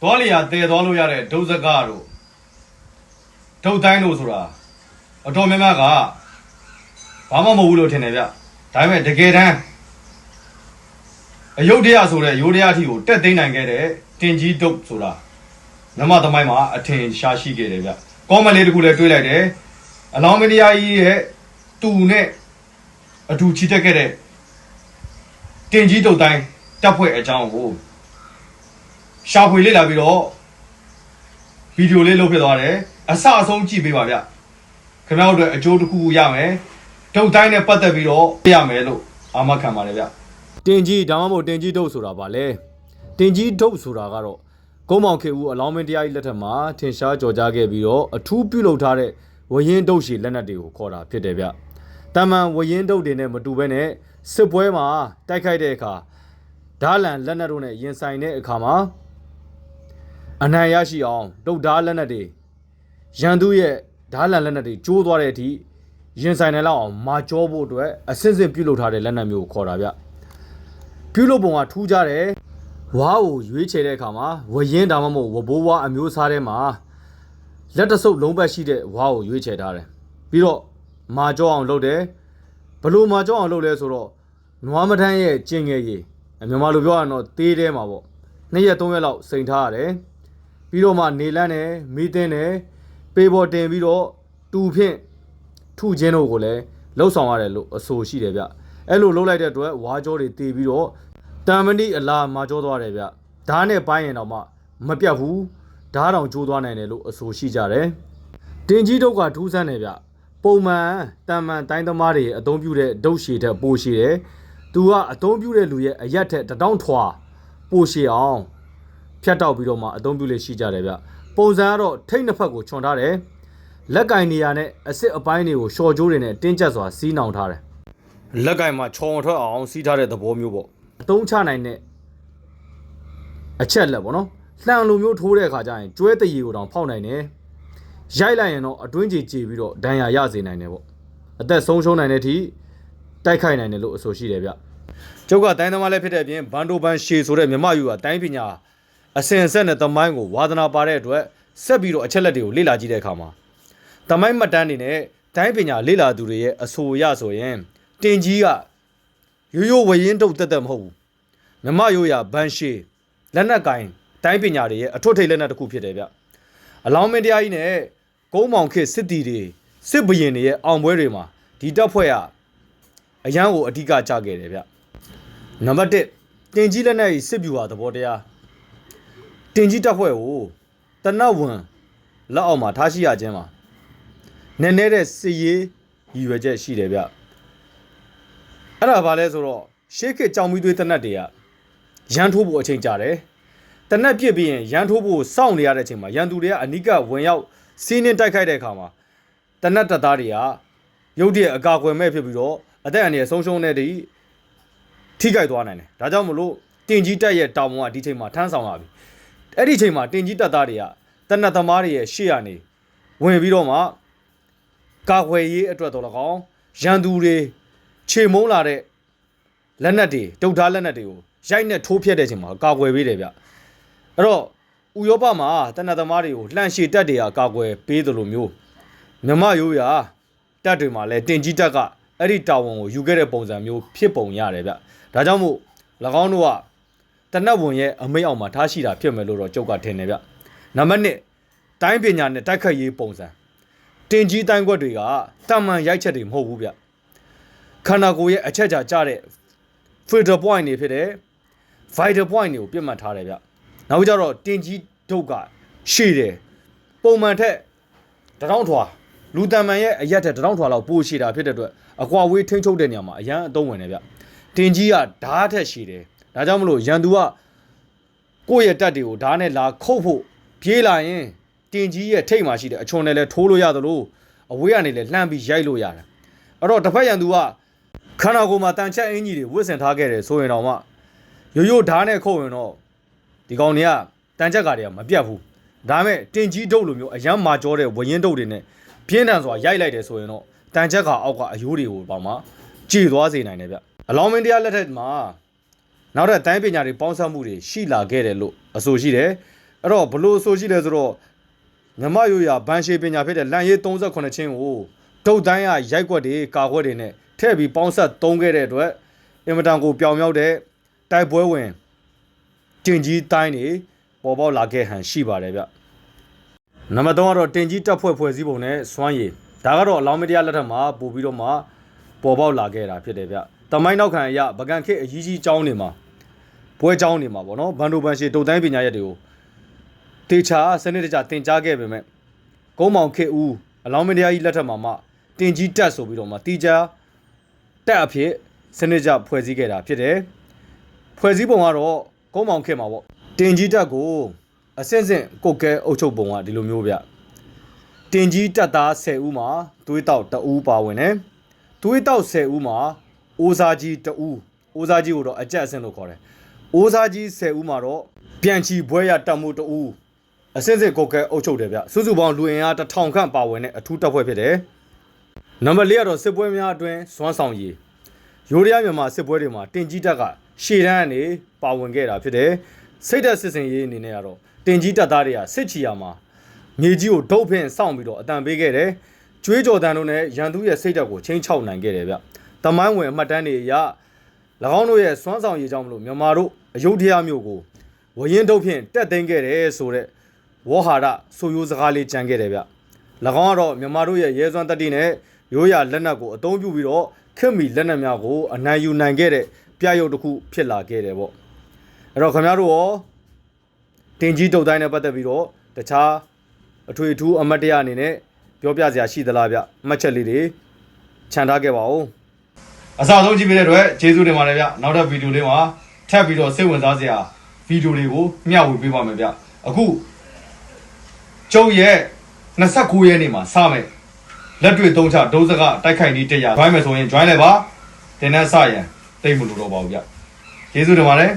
သွားလျာတည်သွားလို့ရတဲ့ဒုစကားတို့ဒုတ်တိုင်းတို့ဆိုတာအတော်များများကဘာမှမဟုတ်ဘူးလို့ထင်တယ်ဗျဒါပေမဲ့တကယ်တမ်းအယုတ်တရားဆိုတဲ့ယိုတရားအထိကိုတက်သိမ်းနိုင်ခဲ့တဲ့တင်ကြီးဒုတ်ဆိုတာနမသမိုင်းမှာအထင်ရှားရှိခဲ့တယ်ဗျကောမန်လေးတစ်ခုလည်းတွေးလိုက်တယ်အလောင်းမတရားကြီးရဲ့တူနဲ့အတူချီတက်ခဲ့တဲ့တင်ကြီးဒုတ်တိုင်းတပ်ဖွဲ့အကြောင်းကို ရှာဖွေလေ့လာပြီးတော့ဗီဒီယိုလေးလုပ်ဖြစ်သွားတယ်အစအဆုံးကြည့်ပေးပါဗျခင်ဗျားတို့အတွက်အကျိုးတစ်ခုခုရမယ်ဒုတ်တိုင်းနဲ့ပတ်သက်ပြီးတော့ပြရမယ်လို့အာမခံပါတယ်ဗျတင်ကြီးဒါမှမဟုတ်တင်ကြီးဒုတ်ဆိုတာပါလေတင်ကြီးဒုတ်ဆိုတာကတော့ကုန်းမောင်ခေဦးအလောင်းမင်းတရားကြီးလက်ထက်မှာထင်ရှားကြော်ကြားခဲ့ပြီးတော့အထူးပြုလုပ်ထားတဲ့ဝရင်ဒုတ်ရှည်လက်နက်တွေကိုခေါ်တာဖြစ်တယ်ဗျတမန်ဝရင်ဒုတ်တွေနဲ့မတူဘဲနဲ့စစ်ပွဲမှာတိုက်ခိုက်တဲ့အခါဓာလန်လက်နက်တို့နဲ့ရင်ဆိုင်တဲ့အခါမှာ အနိုင်ရရှိအောင်ဒုတ်ဓားလက်နက်တွေရန်သူရဲ့ဓားလန်လက်နက်တွေကျိုးသွားတဲ့အထိရင်ဆိုင်နိုင်လောက်အောင်မာကြောဖို့အတွက်အစစ်စစ်ပြုတ်လုပ်ထားတဲ့လက်နက်မျိုးကိုခေါ်တာဗျပြုတ်လုပ်ပုံကထူးကြတယ်ဝါးကိုရွေးချယ်တဲ့အခါမှာဝရင်ဒါမှမဟုတ်ဝဘိုးဝါအမျိုးစားထဲမှာလက်တဆုပ်လုံးပတ်ရှိတဲ့ဝါးကိုရွေးချယ်ထားတယ်ပြီးတော့မာကြောအောင်လုပ်တယ်ဘလို့မာကြောအောင်လုပ်လဲဆိုတော့နွားမထမ်းရဲ့ကျင်ငယ်ကြီးမြန်မာလိုပြောရရင်တော့သေးတဲမှာပေါ့နှစ်ရက်သုံးရက်လောက်စိန်ထားရတယ် ပြီးတော့မှနေလန်းနဲ့မီးတင်းနဲ့ပေပေါ်တင်ပြီးတော့တူဖြင့်ထုချင်းတို့ကိုလည်းလှုပ်ဆောင်ရတယ်လို့အဆိုရှိတယ်ဗျအဲ့လိုလှုပ်လိုက်တဲ့အတွက်ဝါကြောတွေတီးပြီးတော့တန်မဏိအလားမာကြောသွားတယ်ဗျဓာတ်နဲ့ပိုင်းရင်တော့မှမပြတ်ဘူးဓာတ်တောင်ကျိုးသွားနိုင်တယ်လို့အဆိုရှိကြတယ်တင်ကြီးတုတ်ကထူးဆန်းတယ်ဗျပုံမှန်တန်မှန်တိုင်းသမားတွေအသုံးပြုတဲ့ဒုတ်ရှည်ထက်ပိုရှည်တယ်သူကအသုံးပြုတဲ့လူရဲ့အရက်ထက်တစ်တောင်းထွာပိုရှည်အောင် ဖြတ်တောက်ပြီးတော့မှအသုံးပြုလေးရှိကြတယ်ဗျပုံစံကတော့ထိတ်နှစ်ဖက်ကိုခြုံထားတယ်လက်ကင်နေရာနဲ့အစ်စ်အပိုင်းတွေကိုရှော့ကျိုးတွေနဲ့တင်းကျပ်စွာစီးနှောင်ထားတယ်လက်ကင်မှာခြုံထွက်အောင်စီးထားတဲ့သဘောမျိုးပေါ့အသုံးချနိုင်တဲ့အချက်လက်ပေါ့နော်လှန်လိုမျိုးထိုးတဲ့အခါကျရင်ကျွဲတရီကိုတောင်ဖောက်နိုင်တယ်ရိုက်လိုက်ရင်တော့အတွင်းကြီးကြေပြီးတော့ဒဏ်ရာရစေနိုင်တယ်ပေါ့အသက်ဆုံးရှုံးနိုင်တဲ့အထိတိုက်ခိုက်နိုင်တယ်လို့အဆိုရှိတယ်ဗျကျုပ်ကတိုင်းသမားလည်းဖြစ်တဲ့အပြင်ဘန်ဒိုဘန်ရှေဆိုတဲ့မြမယူကတိုင်းပညာ အစင်ဆက်နဲ့တမိုင်းကိုဝါသနာပါတဲ့အတွက်ဆက်ပြီးတော့အချက်လက်တွေကိုလေ့လာကြည့်တဲ့အခါမှာတမိုင်းမှတ်တမ်းတွေနဲ့တိုင်းပညာလေ့လာသူတွေရဲ့အဆိုအရဆိုရင်တင်ကြီးကရိုးရိုးဝရင်တုတ်တက်တက်မဟုတ်ဘူးမြမရိုးရဘန်ရှေလက်နက်ကင်တိုင်းပညာတွေရဲ့အထွတ်ထိပ်လက်နက်တစ်ခုဖြစ်တယ်ဗျအလောင်းမင်းတရားကြီးနဲ့ကုန်းမောင်ခေတ်စစ်တီတွေစစ်ဘရင်တွေရဲ့အောင်ပွဲတွေမှာဒီတပ်ဖွဲ့ကအရန်ကိုအဓိကကြခဲ့တယ်ဗျနံပါတ်1တင်ကြီးလက်နက်ကြီးစစ်ဗျူဟာသဘောတရား တင်ကြီးတက်ဖွဲ့ကိုတနတ်ဝန်လက်အောက်မှာထားရှိရခြင်းမှာနည်းနည်းတဲ့စစ်ရေးရည်ရွယ်ချက်ရှိတယ်ဗျအဲ့ဒါဘာလဲဆိုတော့ရှေးခေတ်ကြောင်မီသွေးတနတ်တွေကရန်ထိုးဖို့အချိန်ကြတယ်တနတ်ပြစ်ပြီးရင်ရန်ထိုးဖို့စောင့်နေရတဲ့အချိန်မှာရန်သူတွေကအနိကဝင်ရောက်စီးနှင်းတိုက်ခိုက်တဲ့အခါမှာတနတ်တပ်သားတွေကရုတ်တရက်အကာအကွယ်မဲ့ဖြစ်ပြီးတော့အသက်အန္တရာယ်ဆုံးရှုံးတဲ့တည်းထိခိုက်သွားနိုင်တယ်ဒါကြောင့်မလို့တင်ကြီးတက်ရဲ့တောင်ပေါ်ကဒီချိန်မှာထမ်းဆောင်လာပြီ အဲ့ဒီအချိန်မှာတင်ကြီးတပ်သားတွေကတနတ်သမားတွေရဲ့ရှေ့ကနေဝင်ပြီးတော့မှကာခွေရေးအတွက်တော်၎င်းရန်သူတွေခြေမုံလာတဲ့လက်နက်တွေတုတ်ထားလက်နက်တွေကိုရိုက်နဲ့ထိုးဖျက်တဲ့အချိန်မှာကာကွယ်ပေးတယ်ဗျအဲ့တော့ဥရောပမှာတနတ်သမားတွေကိုလှန်ရှည်တက်တွေကကာကွယ်ပေးတယ်လို့မျိုးမြမရိုးရာတက်တွေမှာလဲတင်ကြီးတက်ကအဲ့ဒီတာဝန်ကိုယူခဲ့တဲ့ပုံစံမျိုးဖြစ်ပုံရတယ်ဗျဒါကြောင့်မို့၎င်းတို့က တနတ်ဝန်ရဲ့အမိတ်အောင်မှာထားရှိတာဖြစ်မယ်လို့တော့ကြုတ်ကထင်တယ်ဗျနံပါတ်1တိုင်းပညာနဲ့တိုက်ခတ်ရေးပုံစံတင်ကြီးတိုင်းခွက်တွေကတာမန်ရိုက်ချက်တွေမဟုတ်ဘူးဗျခန္ဓာကိုယ်ရဲ့အချက်ကြာကြတဲ့ filter point တွေဖြစ်တဲ့ vital point တွေကိုပြတ်မှတ်ထားတယ်ဗျနောက်ကြတော့တင်ကြီးဒုတ်ကရှည်တယ်ပုံမှန်ထက်တထောင်ထွာလူတန်မှန်ရဲ့အရက်ထက်တထောင်ထွာလောက်ပိုရှည်တာဖြစ်တဲ့အတွက်အကွာဝေးထိမ့်ချုပ်တဲ့နေရာမှာအရန်အသုံးဝင်တယ်ဗျတင်ကြီးကဓာတ်ထက်ရှည်တယ် ဒါကြောင့်မလို့ရန်သူကကိုယ့်ရဲ့တက်တွေကိုဓာတ်နဲ့လာခုတ်ဖို့ပြေးလာရင်တင်ကြီးရဲ့ထိတ်မှာရှိတဲ့အချွန်နဲ့လည်းထိုးလို့ရသလိုအဝေးကနေလည်းလှမ်းပြီးရိုက်လို့ရတယ်အဲ့တော့တစ်ဖက်ရန်သူကခန္ဓာကိုယ်မှာတန်ချက်အင်ကြီးတွေဝစ်ဆင်ထားခဲ့တယ်ဆိုရင်တော့မှရိုးရိုးဓာတ်နဲ့ခုတ်ရင်တော့ဒီကောင်တွေကတန်ချက်ကတွေကမပြတ်ဘူးဒါပေမဲ့တင်ကြီးဒုတ်လိုမျိုးအယမ်းမာကြောတဲ့ဝရင်ဒုတ်တွေနဲ့ပြင်းထန်စွာရိုက်လိုက်တယ်ဆိုရင်တော့တန်ချက်ကအောက်ကအယိုးတွေကိုပေါ့မှကြေသွားစေနိုင်တယ်ဗျအလောင်းမင်းတရားလက်ထက်မှာ နောက်ထပ်တိုင်းပညာတွေပေါင်းစပ်မှုတွေရှိလာခဲ့တယ်လို့အဆိုရှိတယ်အဲ့တော့ဘလို့ဆိုရှိလဲဆိုတော့မြမရိုးရဘန်ရှေပညာဖြစ်တဲ့လန်ရေး38ချင်းကိုဒုတ်တိုင်းရရိုက်ကွက်တွေကာကွက်တွေနဲ့ထည့်ပြီးပေါင်းဆက်သုံးခဲ့တဲ့အတွက်အင်မတန်ကိုပြောင်မြောက်တဲ့တိုက်ပွဲဝင်တင်ကြီးတိုင်းတွေပေါ်ပေါက်လာခဲ့ဟန်ရှိပါတယ်ဗျနံပါတ်3ကတော့တင်ကြီးတက်ဖွဲ့ဖွဲ့စည်းပုံနဲ့စွမ်းရည်ဒါကတော့အလောင်းမတရားလက်ထက်မှာပို့ပြီးတော့မှပေါ်ပေါက်လာခဲ့တာဖြစ်တယ်ဗျ တမိုင်းနောက်ခံအရဗကန်ခေတ်အကြီးကြီးကျောင်းတွေမှာပွဲကျောင်းတွေမှာပေါ့နော်ဘန်ဒိုဘန်ရှေဒုတ်တိုင်းပညာရက်တွေကိုတေချာစနစ်တကျတင် जा ခဲ့ပေမဲ့ကုန်းမောင်ခေဦးအလောင်းမတရားကြီးလက်ထက်မှာမှတင်ကြီးတက်ဆိုပြီးတော့မှတီချာတက်အဖြစ်စနစ်ကျဖွဲ့စည်းခဲ့တာဖြစ်တယ်ဖွဲ့စည်းပုံကတော့ကုန်းမောင်ခေမှာပေါ့တင်ကြီးတက်ကိုအစင့်စင့်ကုတ်ကဲအုပ်ချုပ်ပုံကဒီလိုမျိုးဗျတင်ကြီးတက်သား10ဦးမှာသွေးတောက်2ဦးပါဝင်တယ်သွေးတောက်10ဦးမှာ အိုးစားကြီး2ဦးအိုးစားကြီးကိုတော့အကြက်အဆင့်လို့ခေါ်တယ်အိုးစားကြီး10ဦးမှာတော့ပြန်ချီဘွဲရတက်မှု2ဦးအစစ်စစ်ကိုကဲအုပ်ချုပ်တယ်ဗျစုစုပေါင်းလူအင်အားတစ်ထောင်ခန့်ပါဝင်တဲ့အထူးတပ်ဖွဲ့ဖြစ်တယ်နံပါတ်၄ကတော့စစ်ပွဲများအတွင်းစွမ်းဆောင်ရည်ရိုးရရမြန်မာစစ်ပွဲတွေမှာတင်ကြီးတပ်ကရှေ့တန်းကနေပါဝင်ခဲ့တာဖြစ်တယ်စိတ်သက်စစ်စင်ရေးအနေနဲ့ကတော့တင်ကြီးတပ်သားတွေကစစ်ချီယာမှာမြေကြီးကိုဒုတ်ဖင်စောင့်ပြီးတော့အတန်ပေးခဲ့တယ်ကျွေးကြော်တန်တို့နဲ့ရန်သူရဲ့စိတ်ဓာတ်ကိုချင်းချောက်နိုင်ခဲ့တယ်ဗျ တမိုင်းဝင်အမှတ်တမ်းတွေအရ၎င်းတို့ရဲ့စွမ်းဆောင်ရည်ကြောင့်မလို့မြန်မာတို့အယုဒ္ဓယမြို့ကိုဝရင်ဒုတ်ဖြင့်တက်သိမ်းခဲ့တယ်ဆိုတဲ့ဝေါ်ဟာရဆိုရိုးစကားလေးကြံခဲ့တယ်ဗျ၎င်းကတော့မြန်မာတို့ရဲ့ရဲစွမ်းတတိနဲ့ရိုးရာလက်နက်ကိုအသုံးပြုပြီးတော့ခင်မီလက်နက်များကိုအနိုင်ယူနိုင်ခဲ့တဲ့ပြရုပ်တစ်ခုဖြစ်လာခဲ့တယ်ပေါ့အဲ့တော့ခင်ဗျားတို့ရောတင်ကြီးတုတ်တိုင်းနဲ့ပတ်သက်ပြီးတော့တခြားအထွေအထူးအမတ်တရအနေနဲ့ပြောပြစရာရှိသလားဗျအမှတ်ချက်လေးတွေခြံထားခဲ့ပါဦး အစားဆုံးကြည့်ပေးတဲ့အတွက်ကျေးဇူးတင်ပါတယ်ဗျနောက်တဲ့ဗီဒီယိုလေးမှာထပ်ပြီးတော့စိတ်ဝင်စားစရာဗီဒီယိုတွေကိုမျှဝေပေးပါမယ်ဗျအခုကျုပ်ရဲ့29ရက်နေ့မှာစမယ်လက်တွေ့သုံးချဒုစကတိုက်ခိုက်နည်းတရား join မယ်ဆိုရင် join လိုက်ပါတင်တဲ့စရင်တိတ်မလို့တော့ပါဘူးဗျကျေးဇူးတင်ပါတယ်